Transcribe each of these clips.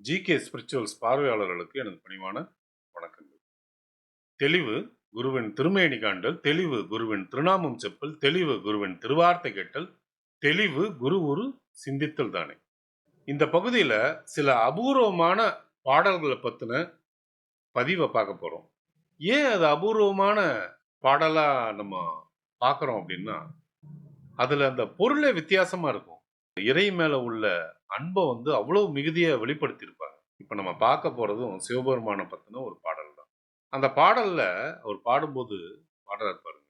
GK spirituals பார்வையாளர்களுக்கு எனது பணிவான வணக்கங்கள். தெளிவு குருவின் திருமேனி காண்டல் தெளிவு குருவின் திருநாமம் செப்பல் தெளிவு குருவின் திருவார்த்தை கேட்டல் தெளிவு குரு ஒரு சிந்தித்தல் தானே. இந்த பகுதியில் சில அபூர்வமான பாடல்களை பற்றின பதிவை பார்க்க போகிறோம் ஏன் அது அபூர்வமான பாடலாக நம்ம பார்க்குறோம் அப்படின்னா அதுல அந்த பொருளே வித்தியாசமா இருக்கும். இறை மேல உள்ள அன்பை வந்து அவ்வளவு மிகுதியை வெளிப்படுத்தியிருப்பாங்க. இப்ப நம்ம பார்க்க போறதும் சிவபெருமானை பத்தின ஒரு பாடல் தான். அந்த பாடல்ல அவர் பாடும்போது பாடுறாரு பாருங்க.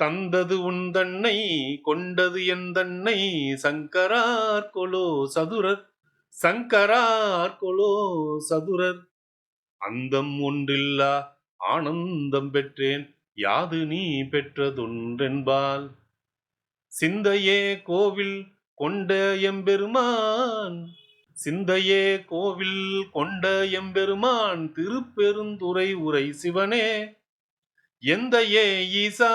தந்தது உன் தன்னை கொண்டது என் தன்னை சங்கரார் கொலோ சதுரர் சங்கரார் கொலோ சதுரர். அந்தம் ஒன்றில்லா ஆனந்தம் பெற்றேன் யாது நீ பெற்றதுன்றென்பால் சிந்தையே கோவில் கொண்ட எம்பெருமான். சிந்தையே கோவில் கொண்ட எம்பெருமான் திருப்பெருந்துறை உரை சிவனே. எந்த ஏ ஈசா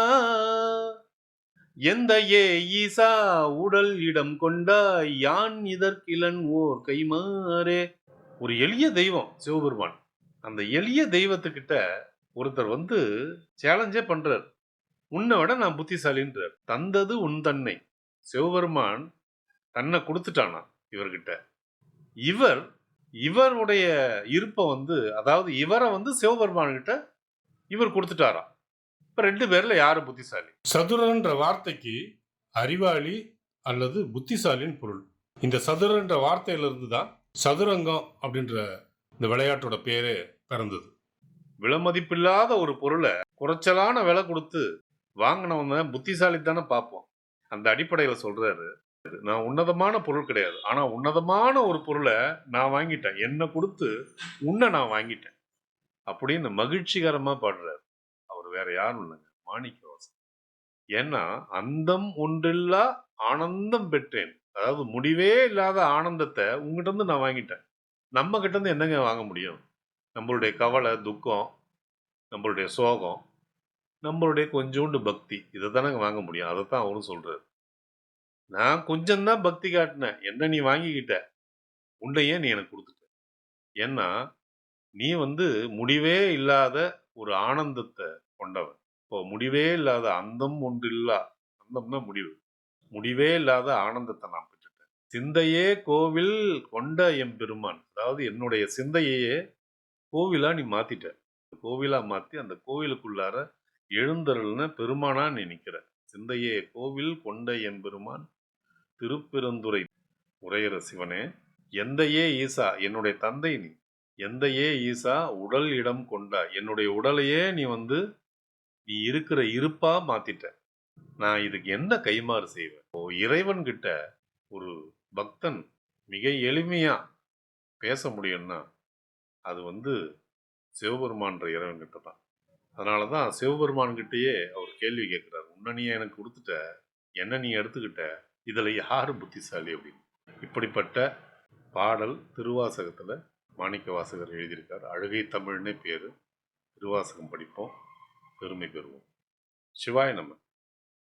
எந்த ஏ ஈசா உடல் இடம் கொண்டாய் யான் இதற்கிலன் ஓர் கைமாறே. ஒரு எளிய தெய்வம் சிவபெருமான். அந்த எளிய தெய்வத்துக்கிட்ட ஒருத்தர் வந்து சேலஞ்சே பண்றாரு. உன்னை விட நான் புத்திசாலின்றார். தந்தது உன் தன்னை. சிவபெருமான் தன்னை கொடுத்துட்டானா இவர்கிட்ட? இவர் இவருடைய இருப்பை வந்து அதாவது இவரை வந்து சிவபெருமான் கிட்ட இவர் கொடுத்துட்டாராம் இப்ப ரெண்டு பேர்ல யாரு புத்திசாலி? சதுரன்ற வார்த்தைக்கு அறிவாளி அல்லது புத்திசாலின்னு பொருள். இந்த சதுரன்ற வார்த்தையிலிருந்து தான் சதுரங்கம் அப்படின்ற இந்த விளையாட்டோட பேரே பிறந்தது. விலைமதிப்பில்லாத ஒரு பொருளை குறைச்சலான விலை கொடுத்து வாங்கினவங்க புத்திசாலி தானே பார்ப்போம். அந்த அடிப்படையில் சொல்றாரு. நான் உன்னதமான பொருள் கிடையாது. ஆனால் உன்னதமான ஒரு பொருளை நான் வாங்கிட்டேன். என்னை கொடுத்து உன்னை நான் வாங்கிட்டேன். அப்படின்னு மகிழ்ச்சிகரமாக பாடுறாரு. அவர் வேற யாரும் இல்லைங்க. மாணிக்கவாசன் ஏன்னா அந்தம் ஒன்றில்லா ஆனந்தம் பெற்றேன். அதாவது முடிவே இல்லாத ஆனந்தத்தை உங்ககிட்ட இருந்து நான் வாங்கிட்டேன். நம்ம கிட்ட இருந்து என்னங்க வாங்க முடியும்? நம்மளுடைய கவலை துக்கம் நம்மளுடைய சோகம் நம்மளுடைய கொஞ்சோண்டு பக்தி. இதை தானங்க வாங்க முடியும். அதை தான் அவரும் சொல்கிறார் நான் கொஞ்சம்தான் பக்தி காட்டினேன். என்ன நீ வாங்கிக்கிட்ட? உன்னையே நீ எனக்கு கொடுத்துட்ட. ஏன்னா நீ வந்து முடிவே இல்லாத ஒரு ஆனந்தத்தை கொண்டவன். இப்போ முடிவே இல்லாத அந்தம் ஒன்று இல்லா அந்தம்னா முடிவு. முடிவே இல்லாத ஆனந்தத்தை நான் பெற்றுட்டேன். சிந்தையே கோவில் கொண்ட எம் பெருமான். அதாவது என்னுடைய சிந்தையே கோவிலாக நீ மாற்றிட்ட கோவிலாக மாற்றி அந்த கோவிலுக்குள்ளார எழுந்தருள்ன பெருமானா நீ சிந்தையே கோவில் கொண்ட எம்பெருமான் திருப்பெருந்துறை உரையிற சிவனே எந்தையே ஈசா என்னுடைய தந்தை நீ எந்தையே ஈசா உடல் இடம் கொண்ட என்னுடைய உடலையே நீ வந்து நீ இருக்கிற இருப்பா மாத்திட்ட. நான் இதுக்கு என்ன கைமாறு செய்வேன்? ஓ இறைவன் கிட்ட ஒரு பக்தன் மிக எளிமையா பேச முடியும்னா அது வந்து சிவபெருமான்ற இறைவன் கிட்ட தான். அதனால தான் சிவபெருமான்கிட்டயே அவர் கேள்வி கேட்குறாரு. உன்னை நீ எனக்கு கொடுத்துட்ட என்ன நீ எடுத்துக்கிட்ட? இதில் யார் புத்திசாலி? அப்படின்னு. இப்படிப்பட்ட பாடல் திருவாசகத்தில் மாணிக்க வாசகர் எழுதியிருக்கார். அழுகை தமிழ்னே பேர். திருவாசகம் படிப்போம். பெருமை பெறுவோம். சிவாய நம்ம